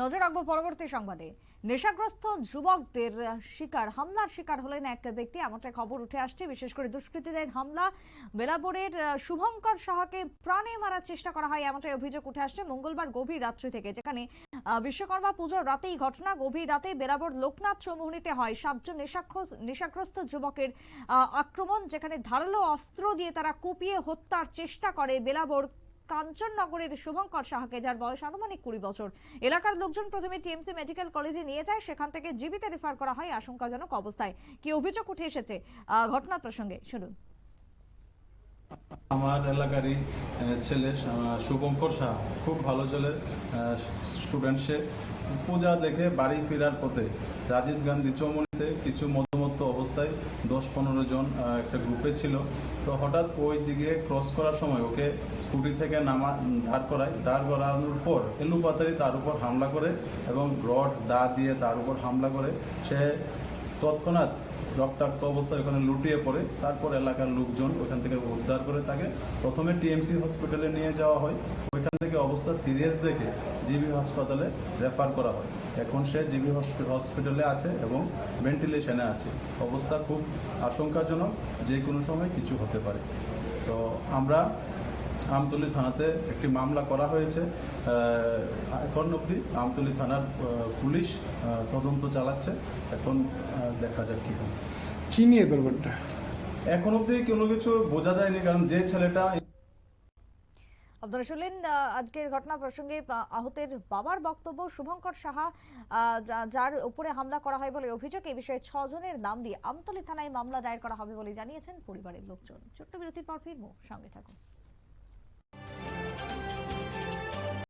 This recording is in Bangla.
নজর রাখব পরবর্তী সংবাদে। নেশাগ্রস্ত যুবকদের শিকার, হামলার শিকার হলেন এক ব্যক্তি। এমনটা খবর উঠে আসছে। বিশেষ করে দুষ্কৃতীদের হামলা। বেলাপুরের শুভঙ্কর সাহাকে প্রাণে মারার চেষ্টা করা হয়, এমনটাই অভিযোগ উঠে আসছে মঙ্গলবার গভীর রাত্রি থেকে, যেখানে বিশ্বকর্মা পুজোর রাতেই ঘটনা। গভীর রাতে বেলাবর লোকনাথ চৌমুহনীতে হয় সাতজন নেশাগ্রস্ত যুবকের আক্রমণ, যেখানে ধারালো অস্ত্র দিয়ে তারা কুপিয়ে হত্যার চেষ্টা করে বেলাবর কাঞ্চননগরের শুভঙ্কর সাহাকে, যার বয়স আনুমানিক কুড়ি বছর। এলাকার লোকজন প্রথমে টিএমসি মেডিকেল কলেজে নিয়ে যায়, সেখান থেকে জীবিত রেফার করা হয় আশঙ্কাজনক অবস্থায়। কি অভিযোগ উঠে এসেছে? ঘটনা প্রসঙ্গে শুনুন। আমার এলাকারই ছেলে শুভঙ্কর শাহ, খুব ভালো ছেলে স্টুডেন্ট সে। পূজা দেখে বাড়ি ফেরার পথে রাজীব গান্ধী চৌমনিতে কিছু মধ্যমত্ত অবস্থায় দশ পনেরো জন একটা গ্রুপে ছিল। তো হঠাৎ ওই দিকে ক্রস করার সময় ওকে স্কুটি থেকে নামা দাঁড় করায়। দাঁড় করানোর পর এলুপাতারি তার উপর হামলা করে এবং রড, দা দিয়ে তার উপর হামলা করে। সে তৎক্ষণাৎ রক্তাক্ত অবস্থায় ওখানে লুটিয়ে পড়ে। তারপর এলাকার লোকজন ওখান থেকে উদ্ধার করে তাকে প্রথমে টিএমসি হসপিটালে নিয়ে যাওয়া হয়। ওইখান থেকে অবস্থা সিরিয়াস দেখে জিবি হাসপাতালে রেফার করা হয়। এখন সে জিবি হসপিটালে আছে এবং ভেন্টিলেশনে আছে। অবস্থা খুব আশঙ্কাজনক, যে কোনো সময় কিছু হতে পারে। তো আমরা আমতলী থানাতে একটি মামলা করা হয়েছে। এখন অবধি আমতলী থানার পুলিশ তদন্ত চালাচ্ছে। এখন দেখা যাক কি হয়। কি নিয়ে ব্যাপারটা এখন অবধি কোনো কিছু বোঝা যায়নি কারণ যে ছেলেটা আপনারা শুনলেন আজকের ঘটনা প্রসঙ্গে আহতের বাবার বক্তব্য শুভঙ্কর সাহা আহ, যার উপরে হামলা করা হয় বলে অভিযোগ এই বিষয়ে ছজনের নাম দিয়ে আমতলী থানায় মামলা দায়ের করা হবে বলে জানিয়েছেন পরিবারের লোকজন। ছোট্ট বিরতির পর ফিরবো সঙ্গে থাকুন।